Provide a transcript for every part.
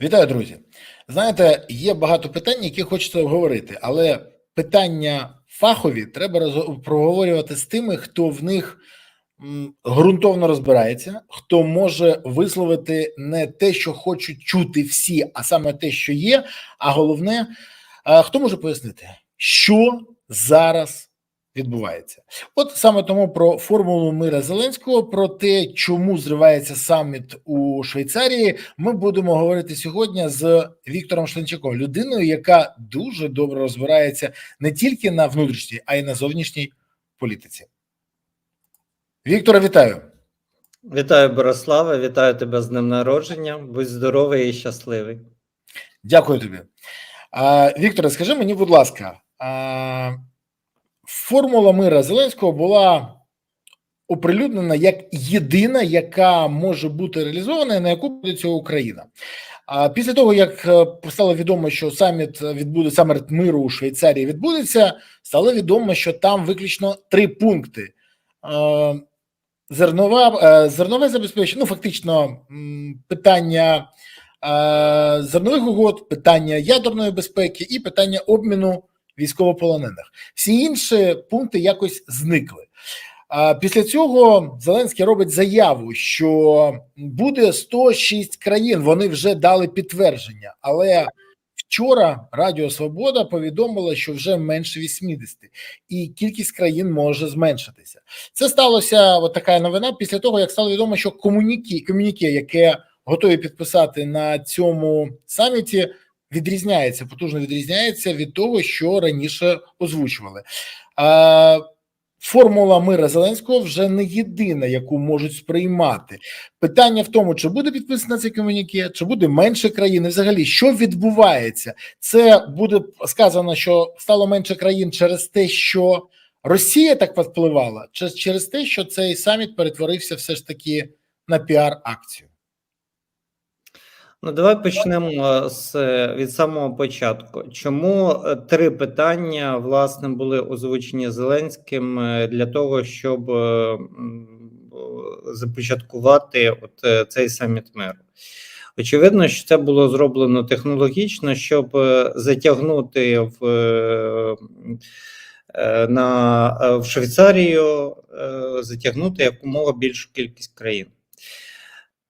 Вітаю, друзі. Знаєте, є багато питань, які хочеться обговорити, але питання фахові треба проговорювати з тими, хто в них ґрунтовно розбирається, хто може висловити не те, що хочуть чути всі, а саме те, що є. А головне, хто може пояснити, що зараз відбувається. От саме тому про формулу мира Зеленського, про те, чому зривається саміт у Швейцарії, ми будемо говорити сьогодні з Віктором Шленчаком, людиною, яка дуже добре розбирається не тільки на внутрішній, а й на зовнішній політиці. Віктора, вітаю. Вітаю, Бориславе, вітаю тебе з днем народження. Будь здоровий і щасливий. Дякую тобі. А, Вікторе, скажи мені, будь ласка, а, формула мира Зеленського була оприлюднена як єдина, яка може бути реалізована, на яку буде цього Україна. А після того, як е, стало відомо, що саміт відбуде саміт миру у Швейцарії відбудеться, стало відомо, що там виключно три пункти. Е, Зернова, е, зернове забезпечення, ну фактично питання зернових угод, питання ядерної безпеки і питання обміну військовополонених. Всі інші пункти якось зникли. Після цього Зеленський робить заяву, що буде 106 країн. Вони вже дали підтвердження, але вчора Радіо Свобода повідомила, що вже менше 80, і кількість країн може зменшитися. Це сталося от така новина після того, як стало відомо, що комуніке, яке готові підписати на цьому саміті, відрізняється, потужно відрізняється від того, що раніше озвучували. А, Формула мира Зеленського вже не єдина, яку можуть сприймати. Питання в тому, чи буде підписано це комуніке, чи буде менше країн, і взагалі, що відбувається? Це буде сказано, що стало менше країн через те, що Росія так впливала, чи через те, що цей саміт перетворився все ж таки на піар-акцію? Ну, давай почнемо з від самого початку. Чому е, три питання власне були озвучені Зеленським е, для того, щоб е, започаткувати от е, цей саміт миру? Очевидно, що це було зроблено технологічно, щоб е, затягнути в, е, е, на, е, в Швейцарію, е, затягнути якомога більшу кількість країн.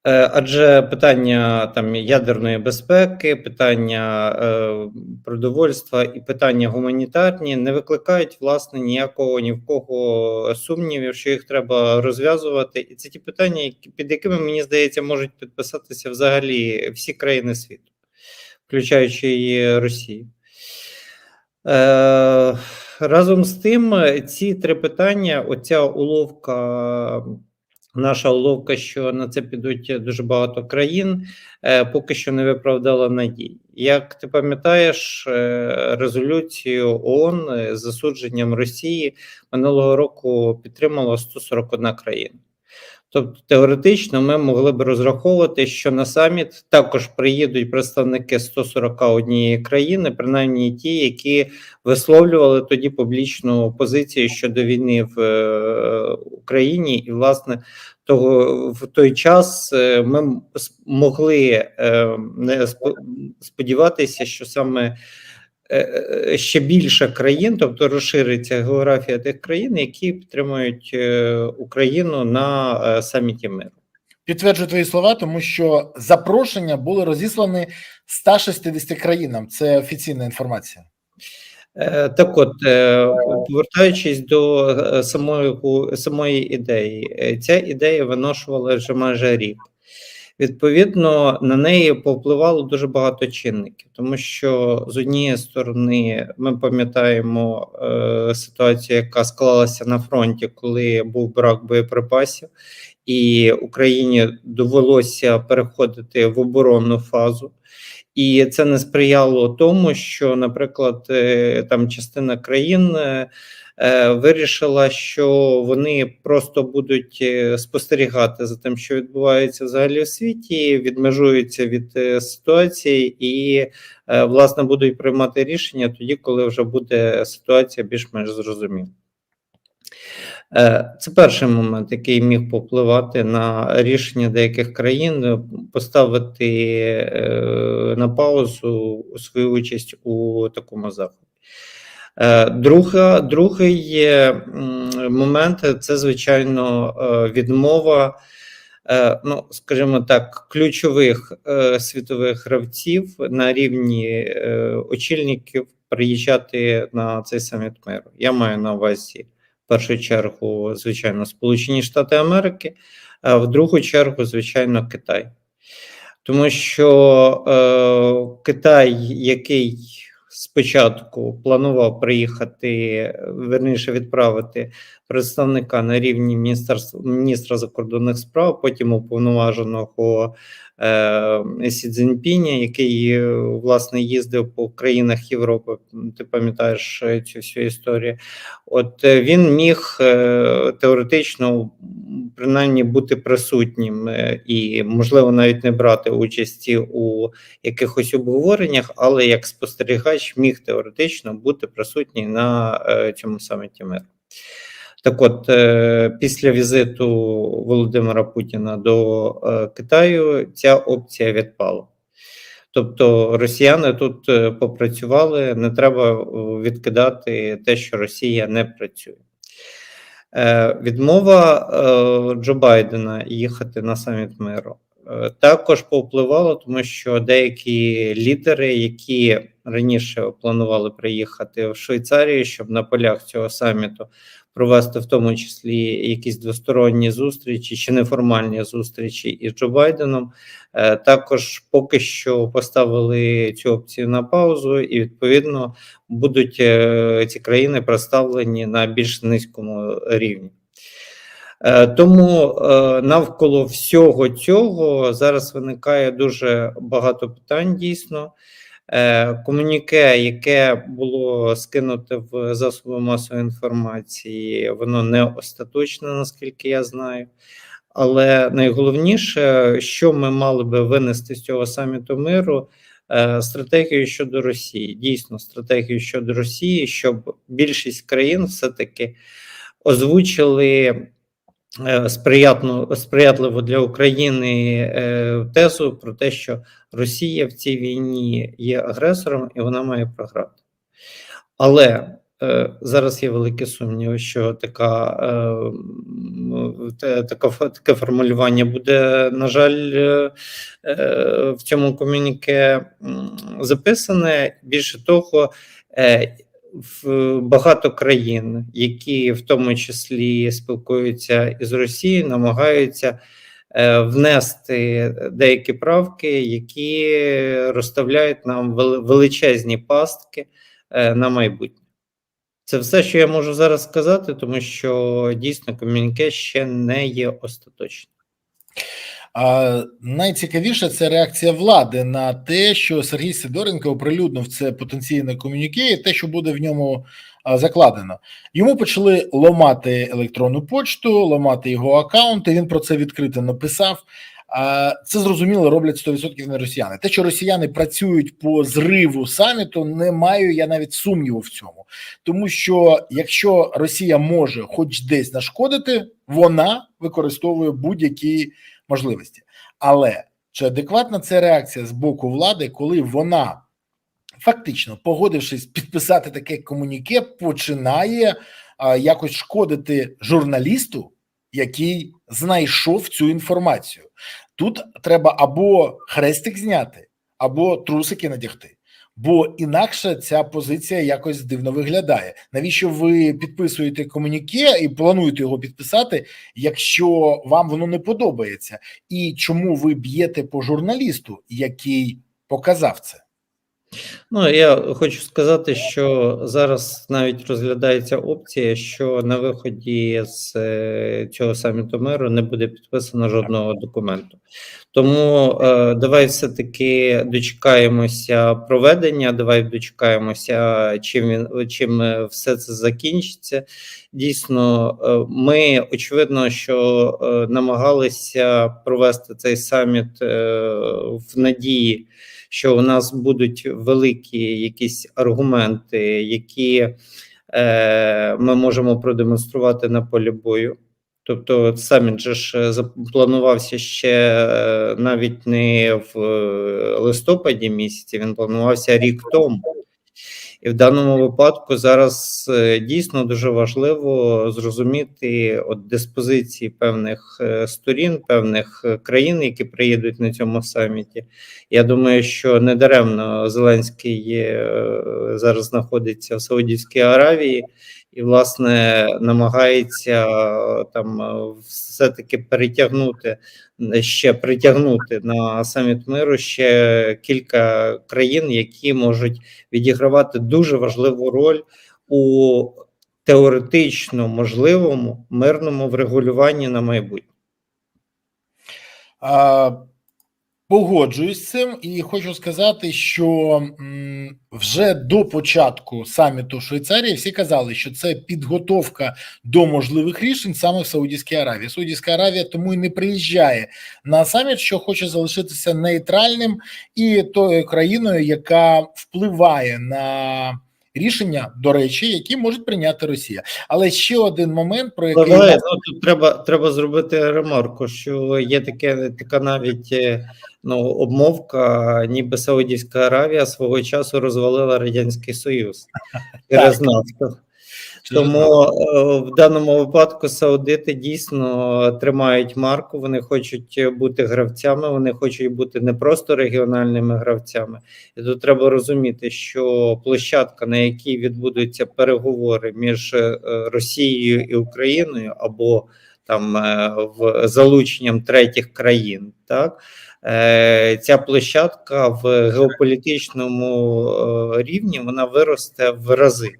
Е, Адже питання там ядерної безпеки, питання е, продовольства і питання гуманітарні не викликають власне ніякого ні в кого сумнівів, що їх треба розв'язувати. І це ті питання, під якими мені здається можуть підписатися взагалі всі країни світу, включаючи і Росію. Е, разом з тим, ці три питання, оця уловка. Наша уловка, що на це підуть дуже багато країн, е, поки що не виправдала надій. Як ти пам'ятаєш, е, резолюцію ООН з засудженням Росії минулого року підтримала 141 країна. Тобто, теоретично, ми могли б розраховувати, що на саміт також приїдуть представники 141 країни, принаймні ті, які висловлювали тоді публічну позицію щодо війни в е, Україні, і власне того в той час е, ми могли е, не сподіватися, що саме ще більше країн, тобто розшириться географія тих країн, які підтримують е, Україну на е, саміті миру. Підтверджую твої слова, тому що запрошення були розіслані 160 країнам. Це офіційна інформація. Е, Так от, е, повертаючись до е, самої, самої ідеї, е, ця ідея виношувала вже майже рік. Відповідно, на неї повпливало дуже багато чинників, тому що з однієї сторони ми пам'ятаємо е, ситуацію, яка склалася на фронті, коли був брак боєприпасів, і Україні довелося переходити в оборонну фазу. І це не сприяло тому, що, наприклад, е, там частина країн е, вирішила, що вони просто будуть е, спостерігати за тим, що відбувається взагалі у світі, відмежуються від е, ситуації і, е, власне, будуть приймати рішення тоді, коли вже буде ситуація більш-менш зрозуміла. Е, Це перший момент, який міг попливати на рішення деяких країн е, поставити е, на паузу свою участь у такому заході. Е, Друга, другий момент це, звичайно, е, відмова, е, ну, скажімо так, ключових світових гравців на рівні очільників приїжджати на цей саміт миру. Я маю на увазі в першу чергу, звичайно, Сполучені Штати Америки, а в другу чергу, звичайно, Китай. Тому що е, Китай, який спочатку планував приїхати, верніше відправити представника на рівні міністерства міністра закордонних справ, потім уповноваженого е, Сі Цзіньпіня, який власне їздив по країнах Європи. Ти пам'ятаєш е, цю всю історію? От е, він міг е, теоретично принаймні бути присутнім е, і, можливо, навіть не брати участі у якихось обговореннях, але як спостерігач міг теоретично бути присутній на е, цьому саміті миру. Так от, е, після візиту Володимира Путіна до е, Китаю ця опція відпала. Тобто росіяни тут попрацювали, не треба відкидати те, що Росія не працює. Відмова Джо Байдена їхати на саміт миру також повпливала, тому що деякі лідери, які раніше планували приїхати в Швейцарію, щоб на полях цього саміту провести в тому числі якісь двосторонні зустрічі чи неформальні зустрічі із Джо Байденом, е, також поки що поставили цю опцію на паузу, і відповідно будуть е, ці країни представлені на більш низькому рівні. Е, Тому е, навколо всього цього зараз виникає дуже багато питань дійсно. Е, Комуніке, яке було скинуте в засоби масової інформації, воно не остаточне, наскільки я знаю. Але найголовніше, що ми мали би винести з цього саміту миру, стратегію щодо Росії. Дійсно, стратегію щодо Росії, щоб більшість країн все-таки озвучили е, сприятну, сприятливо для України е, тезу про те, що Росія в цій війні є агресором і вона має програти. Але е, зараз є великі сумніви, що така, е, така, таке формулювання буде, на жаль, е, е, в цьому комюніке записане. Більше того, е, в багато країн, які в тому числі спілкуються із Росією, намагаються е, внести деякі правки, які розставляють нам величезні пастки е, на майбутнє. Це все, що я можу зараз сказати, тому що дійсно комюніке ще не є остаточним. А найцікавіше це реакція влади на те, що Сергій Сидоренко оприлюднив це потенційне комюніке, і те, що буде в ньому закладено. Йому почали ламати електронну почту, ламати його аккаунти. Він про це відкрито написав. А, Це зрозуміло, роблять 100% не росіяни. Те, що росіяни працюють по зриву саміту, не маю я навіть сумніву в цьому, тому що якщо Росія може хоч десь нашкодити, вона використовує будь-які можливості. Але чи адекватна це реакція з боку влади, коли вона фактично, погодившись підписати таке комуніке, починає а, якось шкодити журналісту, який знайшов цю інформацію? Тут треба або хрестик зняти, або трусики надягти. Бо інакше ця позиція якось дивно виглядає. Навіщо ви підписуєте комуніке і плануєте його підписати, якщо вам воно не подобається? І чому ви б'єте по журналісту, який показав це? Ну, я хочу сказати, що зараз навіть розглядається опція, що на виході з е, цього саміту миру не буде підписано жодного документу. Тому е, давай все-таки дочекаємося проведення, давай дочекаємося, чим він чим е, все це закінчиться. Дійсно, е, ми очевидно, що е, намагалися провести цей саміт е, в надії що у нас будуть великі якісь аргументи, які е, ми можемо продемонструвати на полі бою. Тобто саміт же ж запланувався ще е, навіть не в е, листопаді місяці, він планувався рік тому. І в даному випадку зараз е, дійсно дуже важливо зрозуміти от диспозиції певних е, сторін, певних е, країн, які приїдуть на цьому саміті. Я думаю, що недаремно Зеленський зараз знаходиться в Саудівській Аравії і, власне, намагається там е, все-таки перетягнути е, ще притягнути на саміт миру ще кілька країн, які можуть відігравати дуже важливу роль у теоретично можливому мирному врегулюванні на майбутнє. Погоджуюсь з цим і хочу сказати, що вже до початку саміту Швейцарії всі казали, що це підготовка до можливих рішень саме в Саудівській Аравії. Саудівська Аравія тому і не приїжджає на саміт, що хоче залишитися нейтральним і тою країною, яка впливає на рішення, до речі, які можуть прийняти Росія. Але ще один момент, про який Впливає, ну, тут треба, треба зробити ремарку, що є таке, така навіть е, ну, обмовка, ніби Саудівська Аравія свого часу розвалила Радянський Союз через нафту. Тому е, в даному випадку саудити дійсно тримають марку. Вони хочуть бути гравцями, вони хочуть бути не просто регіональними гравцями. І тут треба розуміти, що площадка, на якій відбудуться переговори між е, Росією і Україною, або там е, в залученням третіх країн, так ця площадка в геополітичному рівні вона виросте в рази.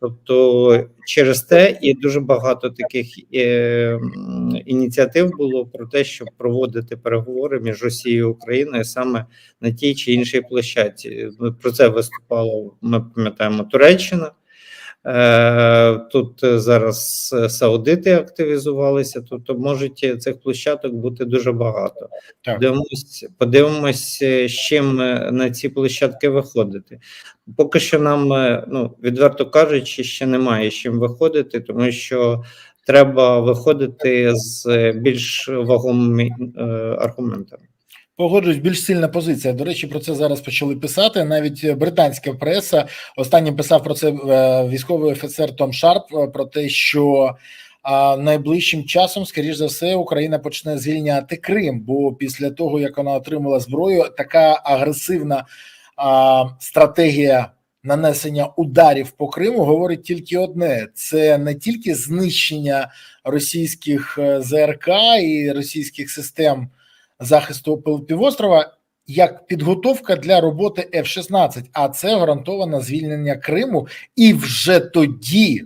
Тобто через те і дуже багато таких е, ініціатив було про те, щоб проводити переговори між Росією і Україною саме на тій чи іншій площадці. Про це виступала, ми пам'ятаємо, Туреччина. Е, Тут зараз саудити активізувалися, тобто можуть цих площадок бути дуже багато. Так. Подивимось, подивимось, з чим е, на ці площадки виходити. Поки що нам, е, ну відверто кажучи, ще немає з чим виходити, тому що треба виходити з е, більш вагомими е, аргументами. Погоджуюсь, більш сильна позиція. До речі, про це зараз почали писати. Навіть британська преса останнім писав про це е, військовий офіцер Том Шарп е, про те, що найближчим часом, скоріш за все, Україна почне звільняти Крим. Бо після того як вона отримала зброю, така агресивна стратегія нанесення ударів по Криму говорить тільки одне: це не тільки знищення російських е, ЗРК і російських систем захисту півострова як підготовка для роботи F-16, а це гарантоване звільнення Криму, і вже тоді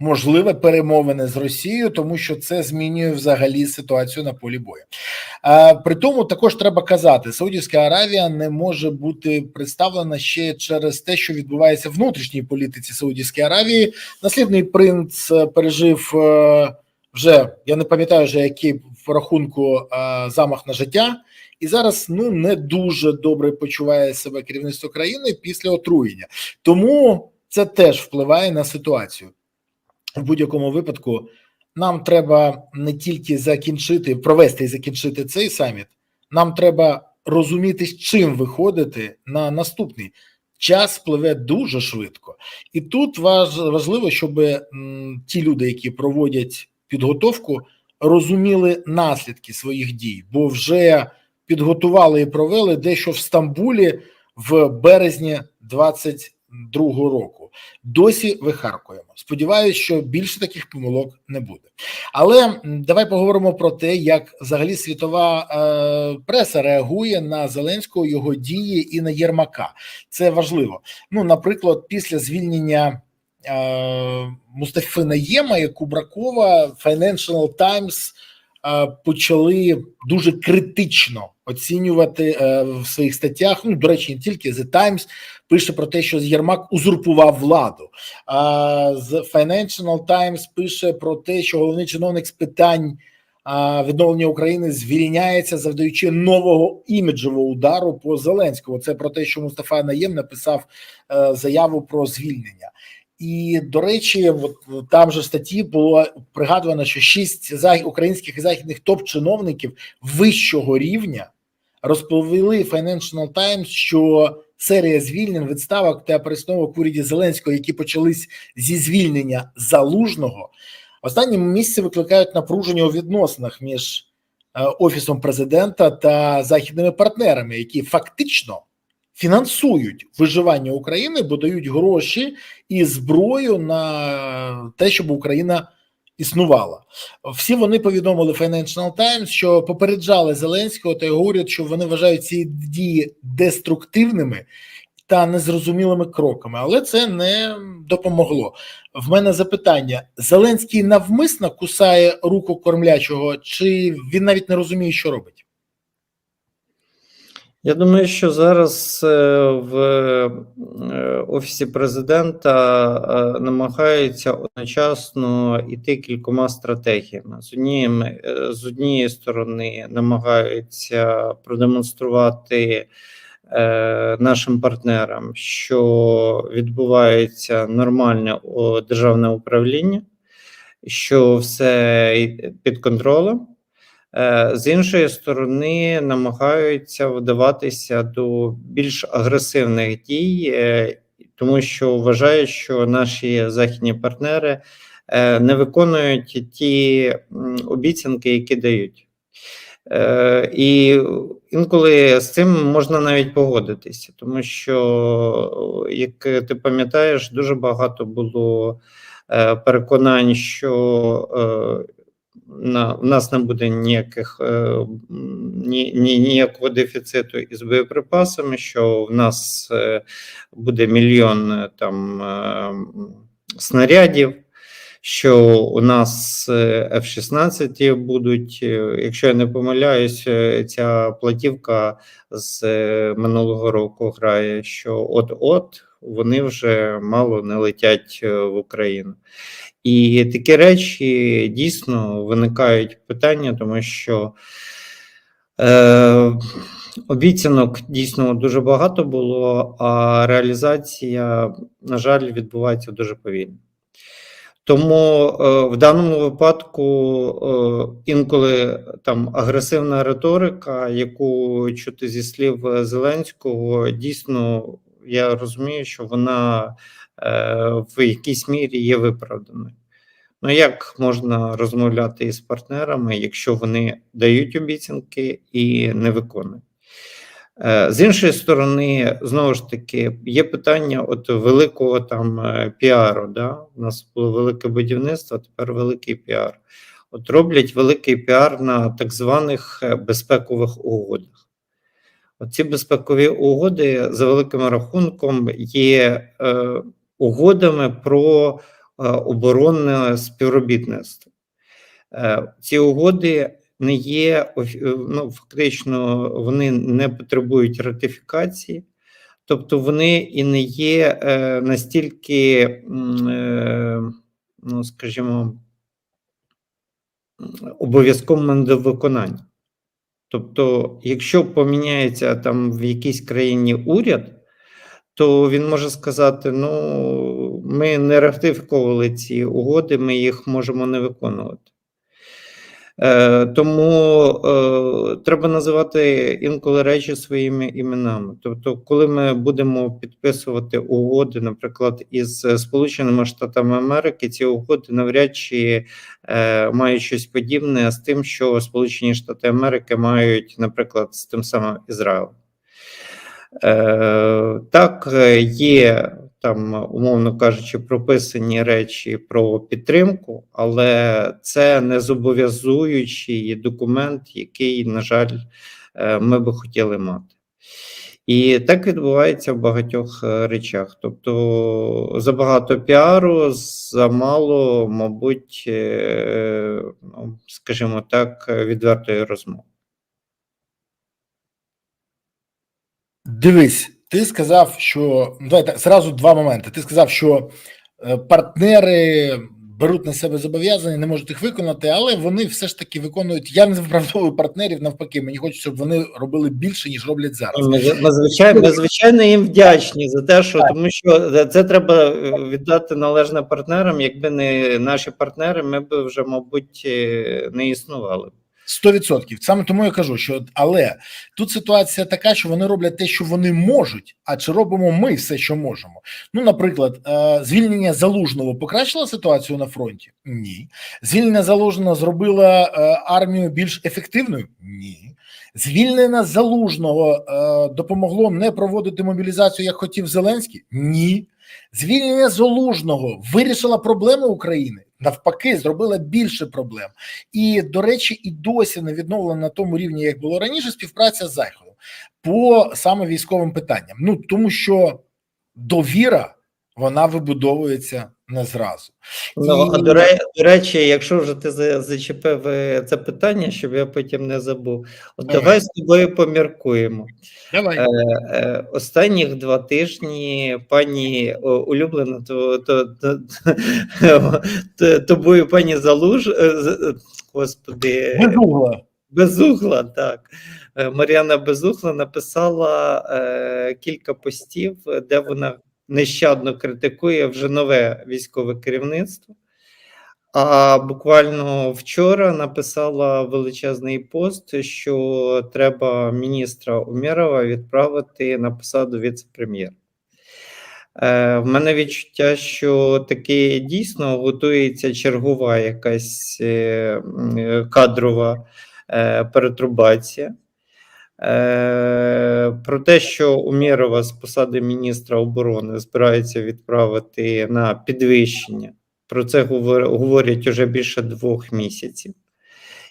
можливе перемовини з Росією, тому що це змінює взагалі ситуацію на полі бою. А, при тому також треба казати: Саудівська Аравія не може бути представлена ще через те, що відбувається в внутрішній політиці Саудівської Аравії. Наслідний принц е, пережив. Вже я не пам'ятаю вже який в рахунку е, замах на життя, і зараз ну не дуже добре почуває себе керівництво країни після отруєння. Тому це теж впливає на ситуацію. В будь-якому випадку нам треба не тільки закінчити, провести і закінчити цей саміт. Нам треба розуміти, з чим виходити на наступний. Час пливе дуже швидко, і тут важ, важливо, щоб ті люди, які проводять підготовку, розуміли наслідки своїх дій, бо вже підготували і провели дещо в Стамбулі в березні 22-го року. Досі вихаркуємо. Сподіваюсь, що більше таких помилок не буде. Але давай поговоримо про те, як взагалі світова е, преса реагує на Зеленського, його дії і на Єрмака. Це важливо. Ну, наприклад, після звільнення Мустафи Наєма і Кубракова Financial Times е, почали дуже критично оцінювати е, в своїх статтях. Ну, до речі, не тільки The Times пише про те, що Єрмак узурпував владу. The Financial Times пише про те, що головний чиновник з питань відновлення України звільняється, завдаючи нового іміджового удару по Зеленському. Це про те, що Мустафа Наєм написав е, заяву про звільнення. І до речі, от там же в статті було пригадувано, що шість українських і західних топ-чиновників вищого рівня розповіли Financial Times, що серія звільнень, відставок та перестановок в уряді Зеленського, які почались зі звільнення залужного, останнім місці викликають напруження у відносинах між е, офісом президента та західними партнерами, які фактично фінансують виживання України, бо дають гроші і зброю на те, щоб Україна існувала. Всі вони повідомили Financial Times, що попереджали Зеленського та його уряд, що вони вважають ці дії деструктивними та незрозумілими кроками, але це не допомогло. В мене запитання: Зеленський навмисно кусає руку кормлячого, чи він навіть не розуміє, що робить? Я думаю, що зараз е, в е, офісі президента е, намагаються одночасно йти кількома стратегіями. З однієї, з однієї сторони намагаються продемонструвати нашим партнерам, що відбувається нормальне державне управління, що все під контролем. Е, З іншої сторони, намагаються вдаватися до більш агресивних дій, е, тому що вважають, що наші західні партнери е, не виконують ті обіцянки, які дають. І інколи з цим можна навіть погодитися, тому що, як ти пам'ятаєш, дуже багато було переконань, що в нас не буде ніяких е, ні, ні, ніякого дефіциту із боєприпасами, що в нас е, буде мільйон е, там снарядів, що у нас е, F-16 будуть. Якщо я не помиляюсь, ця платівка з минулого року грає, що от-от вони вже мало не летять в Україну. І такі речі дійсно виникають питання, тому що е, обіцянок дійсно дуже багато було, а реалізація, на жаль, відбувається дуже повільно. Тому е, в даному випадку е, інколи там агресивна риторика, яку чути зі слів Зеленського, дійсно я розумію, що вона е, в якійсь мірі є виправданою. Ну як можна розмовляти із партнерами, якщо вони дають обіцянки і не виконують? Е, З іншої сторони, знову ж таки, є питання от великого там е, піару. Да? У нас було велике будівництво, тепер великий піар. От роблять великий піар на так званих безпекових угодах. Оці безпекові угоди за великим рахунком є е, угодами про е, оборонне співробітництво. Е, ці угоди не є ну, фактично, вони не потребують ратифікації, тобто вони і не є е, настільки, е, ну, скажімо, м, обов'язковим до виконання. Тобто, якщо поміняється там в якійсь країні уряд, то він може сказати: ну, ми не ратифіковували ці угоди, ми їх можемо не виконувати. Е, тому е, треба називати інколи речі своїми іменами. Тобто, коли ми будемо підписувати угоди, наприклад, із Сполученими Штатами Америки, ці угоди навряд чи е, мають щось подібне з тим, що Сполучені Штати Америки мають, наприклад, з тим самим Ізраїлем. Е, так, е, є там, умовно кажучи, прописані речі про підтримку, але це не зобов'язуючий документ, який, на жаль, е, ми би хотіли мати. І так відбувається в багатьох е, речах. Тобто забагато піару, замало, мабуть, е, ну, скажімо так, відвертої розмови. Дивись, ти сказав, що ну, давай так, зразу два моменти. Ти сказав, що е, партнери беруть на себе зобов'язання, не можуть їх виконати, але вони все ж таки виконують. Я не виправдовую партнерів. Навпаки, мені хочеться, щоб вони робили більше ніж роблять зараз. Ми, ми, звичайно, ми звичайно їм вдячні за те, що тому що це треба е, віддати належне партнерам. Якби не наші партнери, ми б вже, мабуть, е, не існували. Сто відсотків. Саме тому я кажу, що але тут ситуація така, що вони роблять те, що вони можуть. А чи робимо ми все, що можемо? Ну, наприклад, е, звільнення залужного покращило ситуацію на фронті? Ні. Звільнення залужного зробило е, армію більш ефективною? Ні. Звільнення залужного е, допомогло не проводити мобілізацію, як хотів Зеленський? Ні. Звільнення залужного вирішило проблеми України. Навпаки, зробила більше проблем. І, до речі, і досі не відновлена на тому рівні, як було раніше, співпраця з Заходом по саме військовим питанням. Ну тому що довіра вона вибудовується не зразу. Ну, а до, ре, до речі, якщо вже ти за- зачепив е, це питання, щоб я потім не забув, от Давай. давай з тобою поміркуємо. Давай. Е, е, останніх два тижні пані о, улюблена то, то, то, то, тобою пані Залуж, е, господи, Безугла. Безугла, так. Е, Мар'яна Безугла написала е, кілька постів, е, де вона нещадно критикує вже нове військове керівництво. А буквально вчора написала величезний пост, що треба міністра Умєрова відправити на посаду віце-прем'єра. Е, в мене відчуття, що таки дійсно готується чергова якась е, кадрова е, перетрубація. Про те, що Умєрова з посади міністра оборони збираються відправити на підвищення, про це говор- говорять уже більше двох місяців.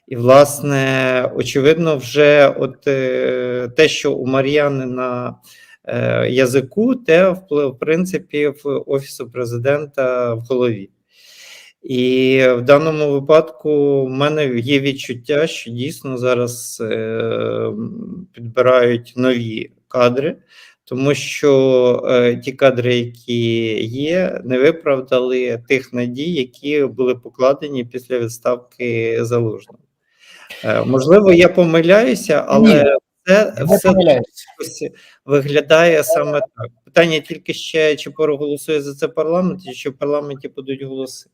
І, власне, очевидно, вже от е, те, що у Мар'яни на е, язику, те, в принципі, в Офісу президента в голові. І в даному випадку в мене є відчуття, що дійсно зараз е, підбирають нові кадри, тому що е, ті кадри, які є, не виправдали тих надій, які були покладені після відставки залужного. Е, можливо, я помиляюся, але Ні, це все виглядає саме так. Питання тільки ще, чи проголосує за це парламент, і чи в парламенті будуть голоси.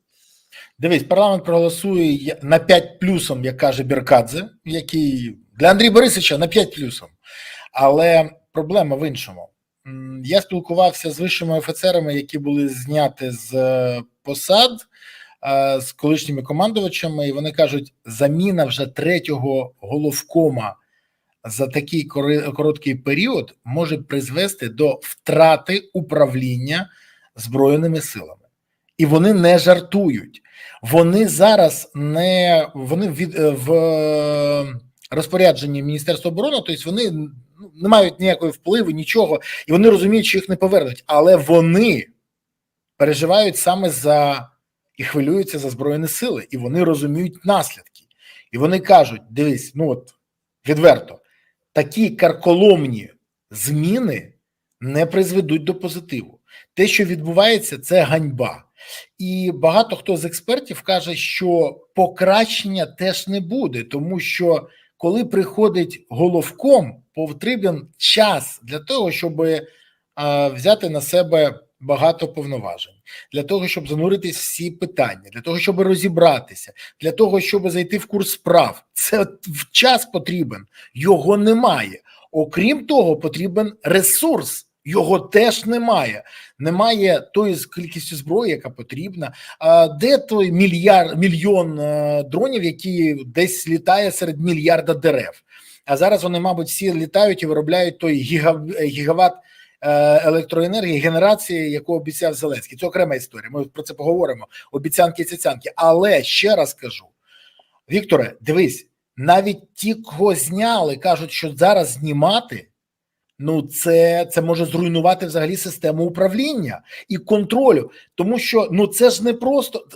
Дивись, парламент проголосує на 5 плюсом, як каже Біркадзе, який для Андрія Борисовича на 5 плюсом. Але проблема в іншому. Я спілкувався з вищими офіцерами, які були зняті з е, посад, е, з колишніми командувачами, і вони кажуть, заміна вже третього головкома за такий короткий період може призвести до втрати управління збройними силами. І вони не жартують. Вони зараз не вони від е, в е, розпорядженні Міністерства оборони, тобто вони ну, не мають ніякої впливу, нічого, і вони розуміють, що їх не повернуть, але вони переживають саме за і хвилюються за збройні сили, і вони розуміють наслідки. І вони кажуть: дивись, ну от відверто, такі карколомні зміни не призведуть до позитиву. Те, що відбувається, це ганьба. І багато хто з експертів каже, що покращення теж не буде, тому що коли приходить головком, потрібен час для того, щоб е, взяти на себе багато повноважень, для того, щоб зануритись всі питання, для того, щоб розібратися, для того, щоб зайти в курс справ. Це час потрібен, його немає. Окрім того, потрібен ресурс. Його теж немає. Немає тої з кількістю зброї, яка потрібна. А де той мільярд мільйон е, дронів, які десь літає серед мільярда дерев? А зараз вони, мабуть, всі літають і виробляють той гіга, гігават е, електроенергії, генерації, яку обіцяв Зеленський. Це окрема історія. Ми про це поговоримо. Обіцянки, цяцянки. Але ще раз кажу: Вікторе, дивись, навіть ті, кого зняли, кажуть, що зараз знімати. Ну, це це може зруйнувати взагалі систему управління і контролю, тому що ну це ж не просто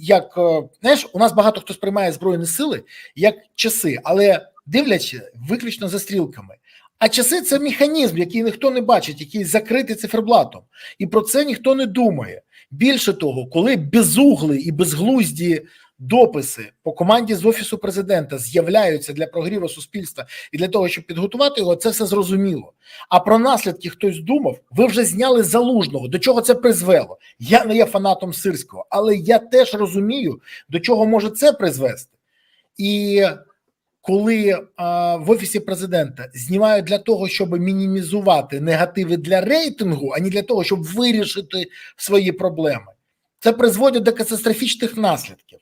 як е, знаєш, у нас багато хто сприймає збройні сили як часи, але дивлячись виключно за стрілками. А часи це механізм, який ніхто не бачить, який закритий циферблатом, і про це ніхто не думає. Більше того, коли безугли і безглузді дописи по команді з офісу президента з'являються для прогріву суспільства і для того, щоб підготувати його, це все зрозуміло. А про наслідки хтось думав, ви вже зняли залужного. До чого це призвело? Я не є фанатом сирського, але я теж розумію, до чого може це призвести. І коли а, в офісі президента знімають для того, щоб мінімізувати негативи для рейтингу, а не для того, щоб вирішити свої проблеми, це призводить до катастрофічних наслідків.